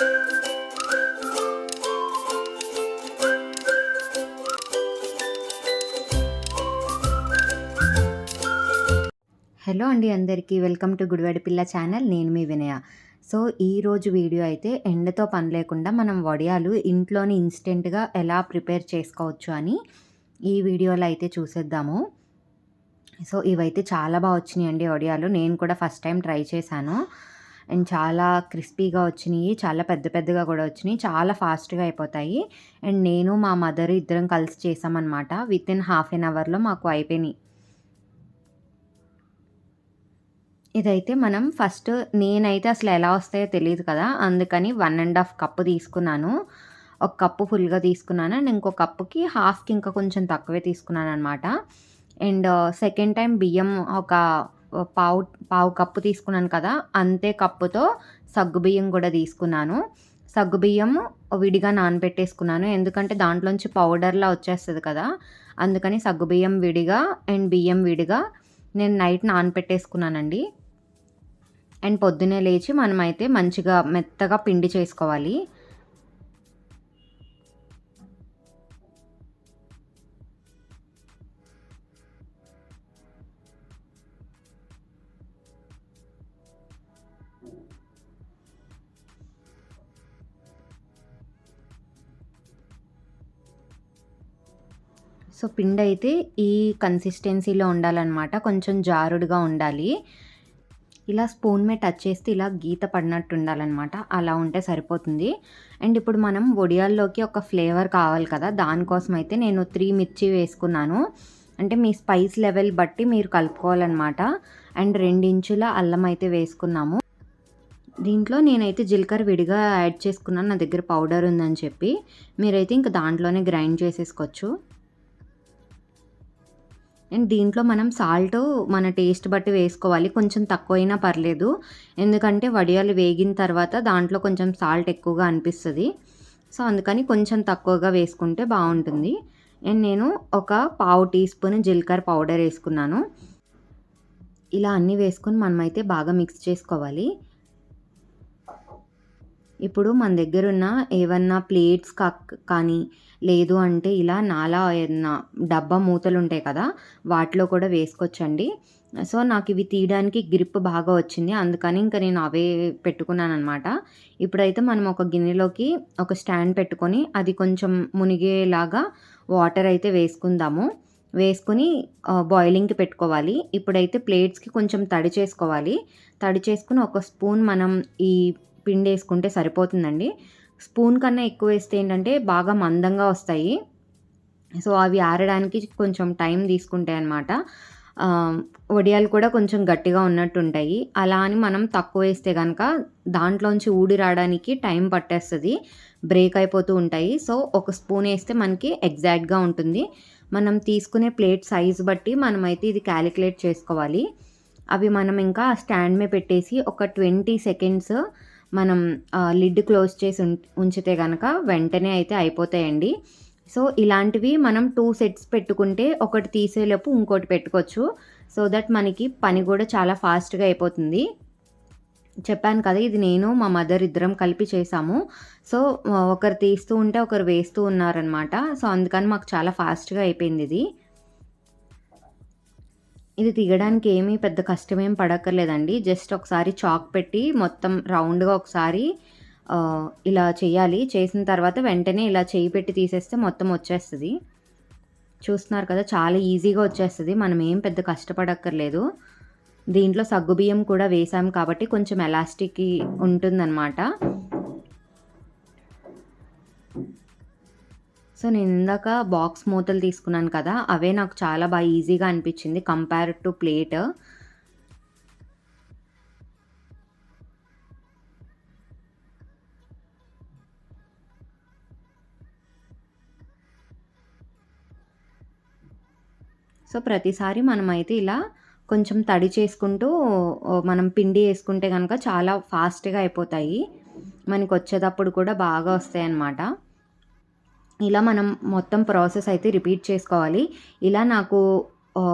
Hello అండి అందరికీ. Welcome to Gudivada పిల్ల ఛానల్. నేను మీ వినయ. సో ఈరోజు వీడియో అయితే ఎండతో పని లేకుండా మనం వడియాలు ఇంట్లోని ఇన్స్టెంట్గా ఎలా ప్రిపేర్ చేసుకోవచ్చు అని ఈ వీడియోలో అయితే చూసేద్దాము. సో ఇవైతే చాలా బాగా వచ్చినాయి వడియాలు. నేను కూడా ఫస్ట్ టైం ట్రై చేశాను. అండ్ చాలా క్రిస్పీగా వచ్చినాయి చాలా పెద్ద పెద్దగా కూడా వచ్చినాయి చాలా ఫాస్ట్గా అయిపోతాయి. అండ్ నేను మా మదర్ ఇద్దరం కలిసి చేసామన్నమాట. విత్ ఇన్ హాఫ్ ఎన్ అవర్లో మాకు అయిపోయినాయి. ఇదైతే మనం ఫస్ట్ నేనైతే అసలు ఎలా వస్తాయో తెలియదు కదా. అందుకని వన్ అండ్ హాఫ్ కప్పు తీసుకున్నాను. ఒక కప్పు ఫుల్గా తీసుకున్నాను. అండ్ ఇంకో కప్పుకి హాఫ్కి ఇంకా కొంచెం తక్కువే తీసుకున్నాను అనమాట అండ్ uh, సెకండ్ టైం బియ్యం ఒక పావు పావు కప్పు తీసుకున్నాను కదా అంతే కప్పుతో సగ్గుబియ్యం కూడా తీసుకున్నాను. సగ్గుబియ్యం విడిగా నానబెట్టేసుకున్నాను. ఎందుకంటే దాంట్లోంచి పౌడర్లా వచ్చేస్తుంది కదా అందుకని సగ్గుబియ్యం విడిగా అండ్ బియ్యం విడిగా నేను నైట్ నానబెట్టేసుకున్నానండి. అండ్ పొద్దునే లేచి మనమైతే మంచిగా మెత్తగా పిండి చేసుకోవాలి. సో పిండి అయితే ఈ కన్సిస్టెన్సీలో ఉండాలన్నమాట. కొంచెం జారుడుగా ఉండాలి. ఇలా స్పూన్ మీద టచ్ చేస్తే ఇలా గీత పడినట్టు ఉండాలన్నమాట. అలా ఉంటే సరిపోతుంది. అండ్ ఇప్పుడు మనం వడియాల్లోకి ఒక ఫ్లేవర్ కావాలి కదా దానికోసం అయితే నేను త్రీ మిర్చి వేసుకున్నాను. అంటే మీ స్పైస్ లెవెల్ బట్టి మీరు కలుపుకోవాలన్నమాట. అండ్ రెండించుల అల్లం అయితే వేసుకున్నాము. దీంట్లో నేనైతే జీలకర్ర విడిగా యాడ్ చేసుకున్నాను. నా దగ్గర పౌడర్ ఉందని చెప్పి. మీరైతే ఇంకా దాంట్లోనే గ్రైండ్ చేసేసుకోవచ్చు. అండ్ దీంట్లో మనం సాల్ట్ మన టేస్ట్ బట్టి వేసుకోవాలి. కొంచెం తక్కువైనా పర్లేదు. ఎందుకంటే వడియాలు వేగిన తర్వాత దాంట్లో కొంచెం సాల్ట్ ఎక్కువగా అనిపిస్తుంది. సో అందుకని కొంచెం తక్కువగా వేసుకుంటే బాగుంటుంది. అండ్ నేను ఒక పావు టీ స్పూన్ జీలకర్ర పౌడర్ వేసుకున్నాను. ఇలా అన్నీ వేసుకొని మనమైతే బాగా మిక్స్ చేసుకోవాలి. ఇప్పుడు మన దగ్గర ఉన్న ఏవన్నా ప్లేట్స్ కానీ లేదు అంటే ఇలా నాలా ఏదన్నా డబ్బా మూతలు ఉంటాయి కదా వాటిలో కూడా వేసుకోవచ్చండి. సో నాకు ఇవి తీయడానికి గ్రిప్ బాగా వచ్చింది. అందుకని ఇంకా నేను అవే పెట్టుకున్నాను అనమాట ఇప్పుడైతే మనం ఒక గిన్నెలోకి ఒక స్టాండ్ పెట్టుకొని అది కొంచెం మునిగేలాగా వాటర్ అయితే వేసుకుందాము. వేసుకుని బాయిలింగ్కి పెట్టుకోవాలి. ఇప్పుడైతే ప్లేట్స్కి కొంచెం తడి చేసుకోవాలి. తడి చేసుకుని ఒక స్పూన్ మనం ఈ పిండి వేసుకుంటే సరిపోతుందండి. స్పూన్ కన్నా ఎక్కువ వేస్తే ఏంటంటే బాగా మందంగా వస్తాయి. సో అవి ఆరడానికి కొంచెం టైం తీసుకుంటాయి అన్నమాట. వడియాలు కూడా కొంచెం గట్టిగా ఉన్నట్టు ఉంటాయి అలా అని మనం తక్కువ వేస్తే కనుక దాంట్లోంచి ఊడి రావడానికి టైం పట్టేస్తుంది. బ్రేక్ అయిపోతూ ఉంటాయి. సో ఒక స్పూన్ వేస్తే మనకి ఎగ్జాక్ట్గా ఉంటుంది. మనం తీసుకునే ప్లేట్ సైజ్ బట్టి మనమైతే ఇది క్యాలిక్యులేట్ చేసుకోవాలి. అవి మనం ఇంకా స్టాండ్ మీద పెట్టేసి ఒక ట్వంటీ సెకండ్స్ మనం లిడ్ క్లోజ్ చేసి ఉంచితే కనుక వెంటనే అయితే అయిపోతాయండి. సో ఇలాంటివి మనం టూ సెట్స్ పెట్టుకుంటే ఒకటి తీసేలోపు ఇంకోటి పెట్టుకోవచ్చు. సో దట్ మనకి పని కూడా చాలా ఫాస్ట్గా అయిపోతుంది. చెప్పాను కదా ఇది నేను మా మదర్ ఇద్దరం కలిపి చేసాము. సో ఒకరు తీస్తూ ఉంటే ఒకరు వేస్తూ ఉన్నారనమాట సో అందుకని మాకు చాలా ఫాస్ట్గా అయిపోయింది ఇది. ఇది తీయడానికి ఏమీ పెద్ద కష్టమేం పడక్కర్లేదండి. జస్ట్ ఒకసారి చాక్ పెట్టి మొత్తం రౌండ్గా ఒకసారి ఇలా చేయాలి. చేసిన తర్వాత వెంటనే ఇలా చేయి పెట్టి తీసేస్తే మొత్తం వచ్చేస్తుంది. చూస్తున్నారు కదా చాలా ఈజీగా వచ్చేస్తుంది. మనం ఏం పెద్ద కష్టపడక్కర్లేదు. దీంట్లో సగ్గుబియ్యం కూడా వేసాం కాబట్టి కొంచెం ఎలాస్టిక్ ఉంటుందన్నమాట. సో నేను ఇందాక బాక్స్ మూతలు తీసుకున్నాను కదా అవే నాకు చాలా బాగా ఈజీగా అనిపించింది కంపేర్ టు ప్లేట్ సో ప్రతిసారి మనమైతే ఇలా కొంచెం తడి చేసుకుంటూ మనం పిండి వేసుకుంటే కనుక చాలా ఫాస్ట్గా అయిపోతాయి. మనకి వచ్చేటప్పుడు కూడా బాగా వస్తాయి అన్నమాట ఇలా మనం మొత్తం ప్రాసెస్ అయితే రిపీట్ చేసుకోవాలి ఇలా నాకు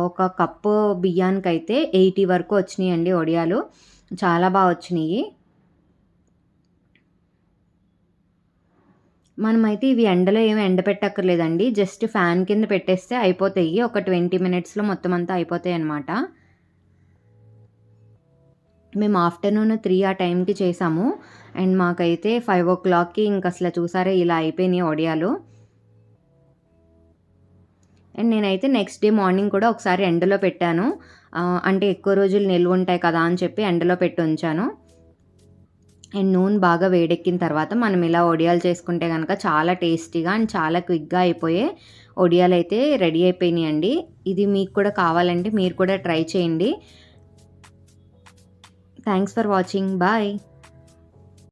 ఒక కప్పు బియ్యానికి అయితే ఎయిటీ వరకు వచ్చినాయి అండి వడియాలు చాలా బాగా వచ్చినాయి మనమైతే ఇవి ఎండలో ఏమి ఎండపెట్టక్కర్లేదండి. జస్ట్ ఫ్యాన్ కింద పెట్టేస్తే అయిపోతాయి. ఒక 20 మినిట్స్‌లో మొత్తం అంతా అయిపోతాయి అన్నమాట మేము ఆఫ్టర్‌నూన్ త్రీ ఆ టైంకి చేసాము. అండ్ మాకైతే ఫైవ్ ఓ క్లాక్కి ఇంక అసలు చూసారే ఇలా అయిపోయినాయి వడియాలు. అండ్ నేనైతే నెక్స్ట్ డే మార్నింగ్ కూడా ఒకసారి ఎండలో పెట్టాను. అంటే ఎక్కువ రోజులు నిల్వ ఉంటాయి కదా అని చెప్పి ఎండలో పెట్టి ఉంచాను. అండ్ నూనె బాగా వేడెక్కిన తర్వాత మనం ఇలా వడియాలు చేసుకుంటే కనుక చాలా టేస్టీగా అండ్ చాలా క్విక్‌గా అయిపోయే వడియాలైతే రెడీ అయిపోయినాయండి. ఇది మీకు కూడా కావాలంటే మీరు కూడా ట్రై చేయండి. Thanks for watching. బాయ్.